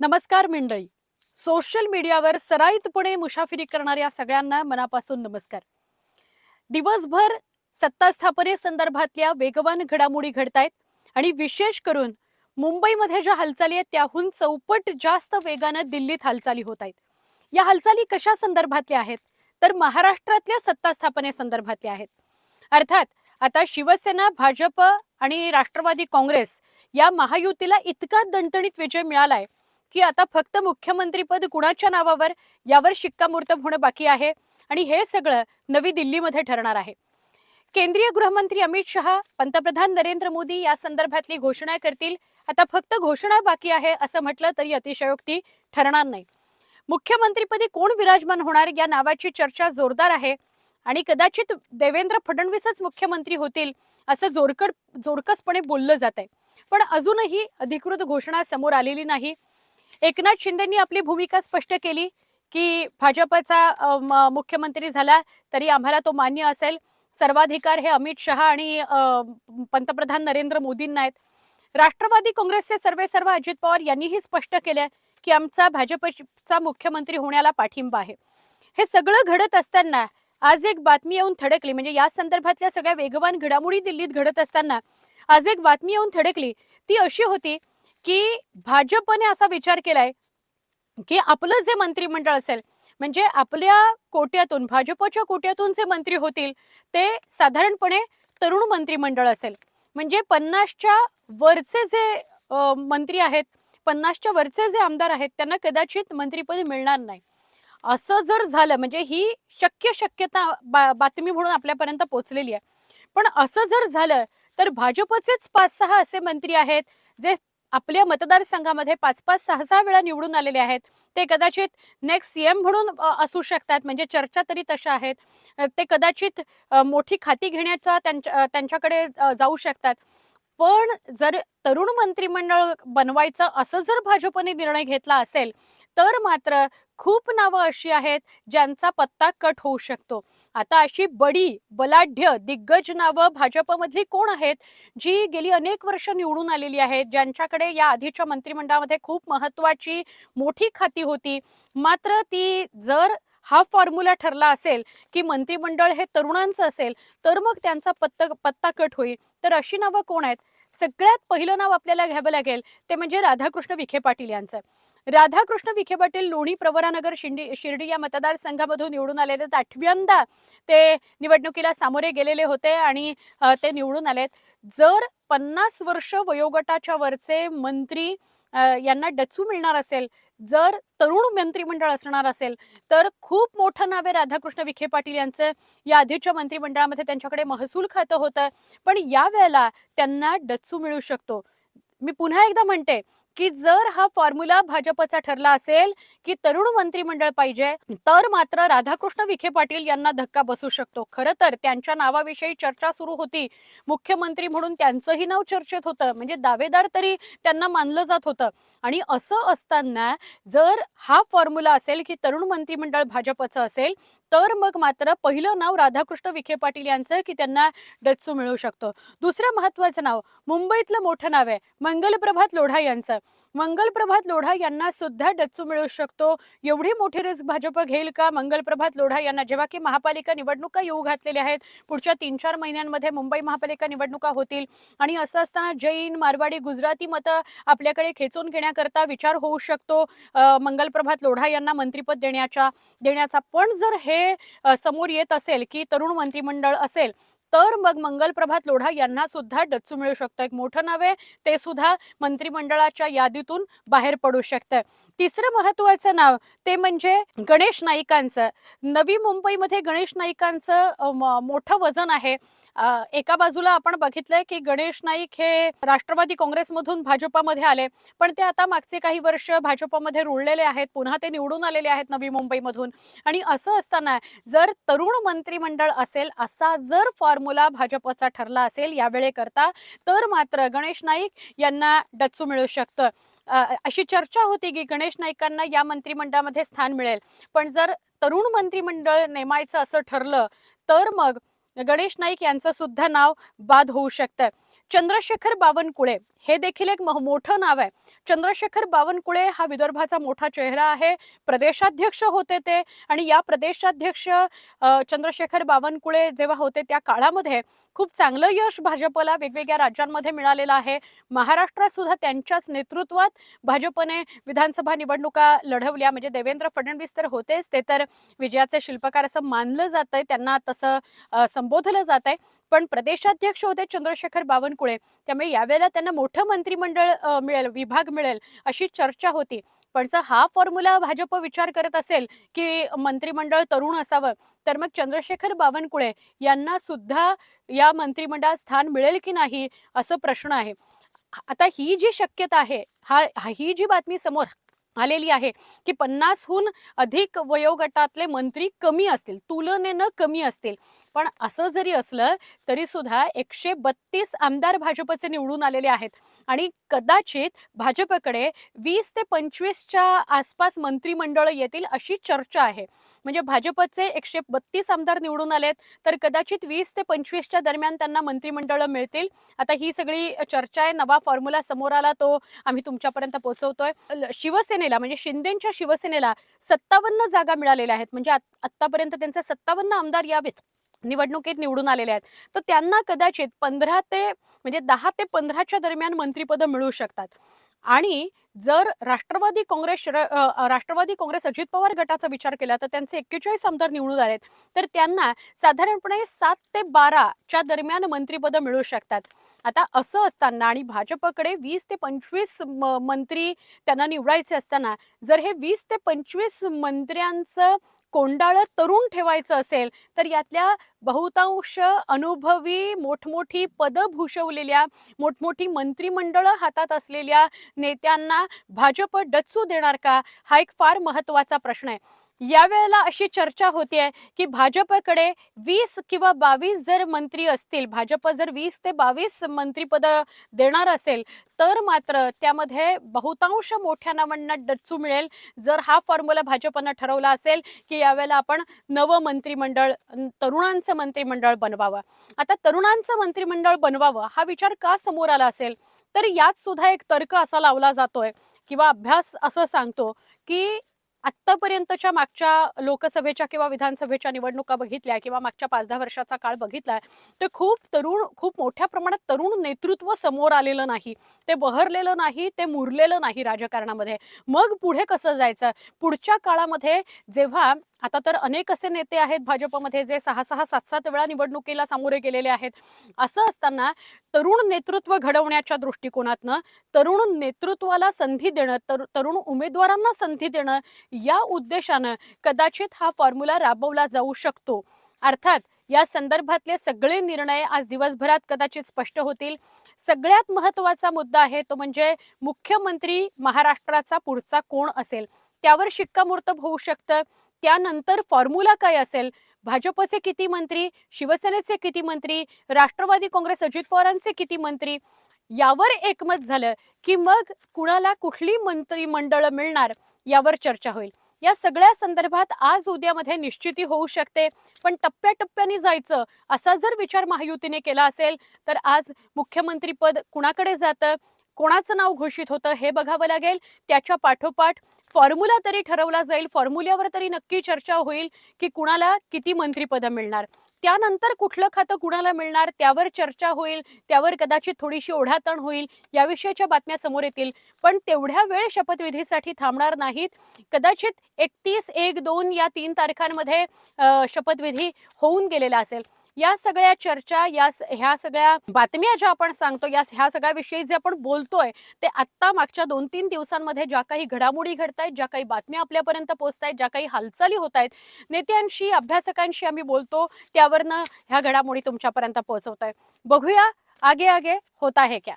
नमस्कार मंडळी. सोशल मीडियावर सराईतपणे मुसाफिरी करणाऱ्या सगळ्यांना मनापासून नमस्कार. दिवसभर सत्ता स्थापनेसंदर्भातल्या वेगवान घडामोडी घडतायत आणि विशेष करून मुंबईमध्ये ज्या हालचाली आहेत त्याहून चौपट जास्त वेगानं दिल्लीत हालचाली होत आहेत या हालचाली कशा संदर्भातल्या आहेत? तर महाराष्ट्रातल्या सत्ता स्थापनेसंदर्भातल्या आहेत. अर्थात आता शिवसेना भाजप आणि राष्ट्रवादी काँग्रेस या महायुतीला इतका दणदणीत विजय मिळालाय की आता फक्त मुख्यमंत्रीपद कुणाच्या नावावर यावर शिक्कामोर्तब होणं बाकी आहे? आणि हे सगळं नवी दिल्लीमध्ये ठरणार आहे. केंद्रीय गृहमंत्री अमित शहा पंतप्रधान नरेंद्र मोदी या संदर्भातली घोषणा करतील. आता फक्त घोषणा बाकी आहे असं म्हटलं तरी अतिशयोक्ती ठरणार नाही. मुख्यमंत्रीपदी कोण विराजमान होणार या नावाची चर्चा जोरदार आहे. आणि कदाचित देवेंद्र फडणवीसच मुख्यमंत्री होतील असं जोरकड जोरकसपणे बोललं जात आहे पण अजूनही अधिकृत घोषणा समोर आलेली नाही. एकनाथ शिंदेनी आपली भूमिका स्पष्ट केली की भाजपचा मुख्यमंत्री झाला तरी आम्हाला तो मान्य असेल. सर्वाधिकार हे अमित शहा आणि पंतप्रधान नरेंद्र मोदींना आहेत. राष्ट्रवादी काँग्रेसचे सर्वे सर्व अजित पवार यांनीही स्पष्ट केलं की आमचा भाजपचा मुख्यमंत्री होण्याला पाठिंबा आहे. हे सगळं घडत असताना आज एक बातमी येऊन थडकली म्हणजे या संदर्भातल्या सगळ्या वेगवान घडामोडी दिल्लीत घडत असताना आज एक बातमी येऊन थडकली. ती अशी होती की भाजपने असा विचार केलाय की आपलं जे मंत्रिमंडळ असेल म्हणजे आपल्या कोट्यातून भाजपच्या कोट्यातून जे मंत्री होतील ते साधारणपणे तरुण मंत्रिमंडळ असेल. म्हणजे पन्नासच्या वरचे जे मंत्री आहेत पन्नासच्या वरचे जे आमदार आहेत त्यांना कदाचित मंत्रीपद मिळणार नाही. असं जर झालं म्हणजे ही शक्य शक्यता बा, बातमी म्हणून आपल्यापर्यंत पोहोचलेली आहे. पण असं जर झालं तर भाजपचेच पाच सहा असे मंत्री आहेत जे आपल्या मतदारसंघामध्ये पाच पाच सहा सहा वेळा निवडून आलेले आहेत. ते कदाचित नेक्स्ट सीएम म्हणून असू शकतात. म्हणजे चर्चा तरी तशा आहेत. ते कदाचित मोठी खाती घेण्याचा त्यांच्या त्यांच्याकडे जाऊ शकतात. पण जर तरुण मंत्रिमंडळ बनवायचं असं जर भाजपने निर्णय घेतला असेल तर मात्र खूप नावं अशी आहेत ज्यांचा पत्ता कट होऊ शकतो. आता अशी बडी बलाढ्य दिग्गज नावं भाजपमधली कोण आहेत? जी गेली अनेक वर्ष निवडून आलेली आहेत ज्यांच्याकडे या आधीच्या मंत्रिमंडळामध्ये खूप महत्वाची मोठी खाती होती. मात्र ती जर हा फॉर्म्युला ठरला असेल की मंत्रिमंडळ हे तरुणांचं असेल तर मग त्यांचा पत्ता पत्ता कट होईल. तर अशी नावं कोण आहेत? सगळ्यात पहिलं नाव आपल्याला घ्यावं लागेल ते म्हणजे राधाकृष्ण विखे पाटील यांचं राधाकृष्ण विखे पाटील लोणी प्रवरानगर शिंडी शिर्डी या मतदारसंघामधून निवडून आलेले आहेत. आठव्यांदा ते निवडणुकीला सामोरे गेलेले होते आणि ते निवडून आलेत जर पन्नास वर्ष वयोगटाच्या वरचे मंत्री यांना डचू मिळणार असेल जर तरुण मंत्रिमंडळ असणार असेल तर खूप मोठं नाव आहे राधाकृष्ण विखे पाटील यांचं. या आधीच्या मंत्रिमंडळामध्ये त्यांच्याकडे महसूल खातं होतं. पण या वेळेला त्यांना डच्चू मिळू शकतो. मी पुन्हा एकदा म्हणते की जर हा फॉर्म्युला भाजपचा ठरला असेल की तरुण मंत्रिमंडळ पाहिजे तर मात्र राधाकृष्ण विखे पाटील यांना धक्का बसू शकतो. खरं तर त्यांच्या नावाविषयी चर्चा सुरू होती. मुख्यमंत्री म्हणून त्यांचंही नाव चर्चेत होतं. म्हणजे दावेदार तरी त्यांना मानलं जात होतं. आणि असं असताना जर हा फॉर्म्युला असेल की तरुण मंत्रिमंडळ भाजपचं असेल तर मग मात्र पहिलं नाव राधाकृष्ण विखे पाटील यांचं की त्यांना डच्चू मिळू शकतो. दुसरं महत्वाचं नाव मुंबईतलं मोठं नाव आहे मंगलप्रभात लोढा यांचं. मंगलप्रभात लोढा यांना सुद्धा डच्चू मिळू शकतो. एवढी मोठी रिस्क भाजप घेईल का? मंगलप्रभात लोढा यांना जेव्हा की महापालिका निवडणुका येऊ घातलेल्या आहेत पुढच्या तीन चार महिन्यांमध्ये मुंबई महापालिका निवडणुका होतील. आणि असं असताना जैन मारवाडी गुजराती मतं आपल्याकडे खेचून घेण्याकरता विचार होऊ शकतो मंगलप्रभात लोढा यांना मंत्रिपद देण्याच्या देण्याचा. पण जर हे समोर येत असेल की तरुण मंत्रिमंडळ असेल तर मग मंगलप्रभात लोढा यांना सुद्धा डच्चू मिळू शकतं. एक मोठं नाव आहे. ते सुद्धा मंत्रिमंडळाच्या यादीतून बाहेर पडू शकतं. तिसरं महत्वाचं नाव ते म्हणजे गणेश नाईकांचं. नवी मुंबईमध्ये गणेश नाईकांचं म- मोठं वजन आहे. एका बाजूला आपण बघितलंय की गणेश नाईक हे राष्ट्रवादी काँग्रेसमधून भाजपामध्ये आले. पण ते आता मागचे काही वर्ष भाजपामध्ये रुळलेले आहेत. पुन्हा ते निवडून आलेले आहेत नवी मुंबईमधून. आणि असं असताना जर तरुण मंत्रिमंडळ असेल असा जर फॉर्म फॉर्म्युला भाजपचा ठरला असेल यावेळेकरता तर मात्र गणेश नाईक यांना डच्चू मिळू शकतं. अशी चर्चा होती की गणेश नाईकांना या मंत्रिमंडळामध्ये स्थान मिळेल. पण जर तरुण मंत्रिमंडळ नेमायचं असं ठरलं तर मग गणेश नाईक यांचं सुद्धा नाव बाद होऊ शकतं. चंद्रशेखर बावनकुळे. हे देखील एक मोठं नाव आहे. चंद्रशेखर बावनकुळे हा विदर्भाचा मोठा चेहरा आहे. प्रदेशाध्यक्ष होते ते आणि या प्रदेशाध्यक्ष चंद्रशेखर बावनकुळे जेव्हा होते त्या काळामध्ये खूप चांगलं यश भाजपला वेगवेगळ्या राज्यांमध्ये मिळालेलं आहे. महाराष्ट्रात सुद्धा त्यांच्याच नेतृत्वात भाजपने विधानसभा निवडणुका लढवल्या. म्हणजे देवेंद्र फडणवीस तर होतेच ते तर विजयाचे शिल्पकार असं मानलं जात आहे त्यांना तसं संबोधलं जात आहे पण प्रदेशाध्यक्ष होते चंद्रशेखर बावनकुळे. त्यामुळे यावेळेला त्यांना मोठं मंत्रिमंडळ मिळेल विभाग मिळेल अशी चर्चा होती. पण जर हा फॉर्म्युला भाजप विचार करत असेल की मंत्रिमंडळ तरुण असावं तर मग चंद्रशेखर बावनकुळे यांना सुद्धा या मंत्रिमंडळात स्थान मिळेल की नाही असं प्रश्न आहे. आता ही जी शक्यता आहे हा- ही जी बातमी समोर आलेली आहे की पन्नासहून अधिक वयोगटातले मंत्री कमी असतील तुलनेनं कमी असतील पण असं जरी असलं तरी सुद्धा एकशे बत्तीस आमदार भाजपचे निवडून आलेले आहेत. आणि कदाचित भाजपकडे वीस ते पंचवीसच्या आसपास मंत्रिमंडळ येतील अशी चर्चा आहे. म्हणजे भाजपचे एकशे बत्तीस आमदार निवडून आलेत तर कदाचित वीस ते पंचवीसच्या दरम्यान त्यांना मंत्रिमंडळं मिळतील. आता ही सगळी चर्चा आहे नवा फॉर्म्युला समोर आला तो आम्ही तुमच्यापर्यंत पोहोचवतोय शिवसेनेला म्हणजे शिंदेच्या शिवसेनेला सत्तावन्न जागा मिळालेल्या आहेत. म्हणजे आत- आत्तापर्यंत त्यांचे सत्तावन्न आमदार यावेत. निवडणुकीत निवडून आलेले आहेत. तर त्यांना कदाचित पंधरा ते म्हणजे दहा ते पंधराच्या दरम्यान मंत्रिपदं मिळू शकतात. आणि जर राष्ट्रवादी काँग्रेस राष्ट्रवादी काँग्रेस अजित पवार गटाचा विचार केला तर त्यांचे एक्केचाळीस आमदार निवडून आलेत. तर त्यांना साधारणपणे सात ते बाराच्या दरम्यान मंत्रिपदं मिळू शकतात. आता असं असताना आणि भाजपकडे वीस ते पंचवीस म- मंत्री त्यांना निवडायचे असताना जर हे वीस ते पंचवीस मंत्र्यांचं कोंडाळं तरुण ठेवायचं असेल तर यातल्या बहुतांश अनुभवी मोठमोठी पदं भूषवलेल्या मोठमोठी मंत्रिमंडळं हातात असलेल्या नेत्यांना भाजप डचू देणार का? हा एक फार महत्त्वाचा प्रश्न आहे. यावेळेला अशी चर्चा होती आहे की भाजपकडे वीस किंवा बावीस जर मंत्री असतील भाजप जर वीस ते बावीस मंत्रीपद देणार असेल तर मात्र त्यामध्ये बहुतांश मोठ्या नावांना डच्चू मिळेल. जर हा फॉर्म्युला भाजपनं ठरवला असेल की यावेळेला आपण नवं मंत्रिमंडळ तरुणांचं मंत्रिमंडळ बनवावं. आता तरुणांचं मंत्रिमंडळ बनवावं हा विचार का समोर आला असेल? तर यात सुद्धा एक तर्क असा लावला जातोय किंवा अभ्यास असं सांगतो की आत्तापर्यंतच्या मागच्या लोकसभेच्या किंवा विधानसभेच्या निवडणुका बघितल्या किंवा मागच्या पाच दहा वर्षाचा काळ बघितला तर खूप तरुण खूप मोठ्या प्रमाणात तरुण नेतृत्व समोर आलेलं नाही. ते बहरलेलं नाही ते मुरलेलं नाही राजकारणामध्ये. मग पुढे कसं जायचं? पुढच्या काळामध्ये जेव्हा आता तर अनेक असे नेते आहेत भाजपमध्ये जे सहा सहा सात सात वेळा निवडणुकीला सामोरे गेलेले आहेत. असं असताना तरुण नेतृत्व घडवण्याच्या दृष्टिकोनातनं तरुण नेतृत्वाला संधी देणं तर तरुण उमेदवारांना संधी देणं या उद्देशानं कदाचित हा फॉर्म्युला राबवला जाऊ शकतो. अर्थात या संदर्भातले सगळे निर्णय आज दिवसभरात कदाचित स्पष्ट होतील. सगळ्यात महत्त्वाचा मुद्दा आहे तो म्हणजे मुख्यमंत्री महाराष्ट्राचा पुढचा कोण असेल? त्यावर शिक्कामोर्तब होऊ शकतं. त्यानंतर फॉर्म्युला काय असेल? भाजपचे किती मंत्री? शिवसेनेचे किती मंत्री? राष्ट्रवादी काँग्रेस अजित पवारांचे किती मंत्री? यावर एकमत झालं की मग कुणाला कुठली मंत्रिमंडळ मिळणार यावर चर्चा होईल. या सगळ्या संदर्भात आज उद्यामध्ये निश्चिती होऊ शकते. पण टप्प्याटप्प्याने जायचं असा जर विचार महायुतीने केला असेल तर आज मुख्यमंत्रीपद कुणाकडे जातं? कोणाचं नाव घोषित होतं हे बघावं लागेल. त्याच्या पाठोपाठ फॉर्म्युला तरी ठरवला जाईल. फॉर्म्युल्यावर तरी नक्की चर्चा होईल की कुणाला किती मंत्रिपदं मिळणार. त्यानंतर कुठलं खातं कुणाला मिळणार त्यावर चर्चा होईल. त्यावर कदाचित थोडीशी ओढाताण होईल. याविषयीच्या बातम्या समोर येतील. पण तेवढ्या वेळ शपथविधीसाठी थांबणार नाहीत. कदाचित एकतीस एक दोन या तीन तारखांमध्ये शपथविधी होऊन गेलेला असेल. या सगळ्या चर्चा या ह्या सगळ्या बातम्या ज्या आपण सांगतो या ह्या सगळ्याविषयी जे आपण बोलतोय ते आत्ता मागच्या दोन तीन दिवसांमध्ये ज्या काही घडामोडी घडत आहेत ज्या काही बातम्या आपल्यापर्यंत पोहोचत आहेत ज्या काही हालचाली होत आहेत नेत्यांशी अभ्यासकांशी आम्ही बोलतो त्यावरनं ह्या घडामोडी तुमच्यापर्यंत पोहोचवत आहे बघूया आगे आगे होता है क्या.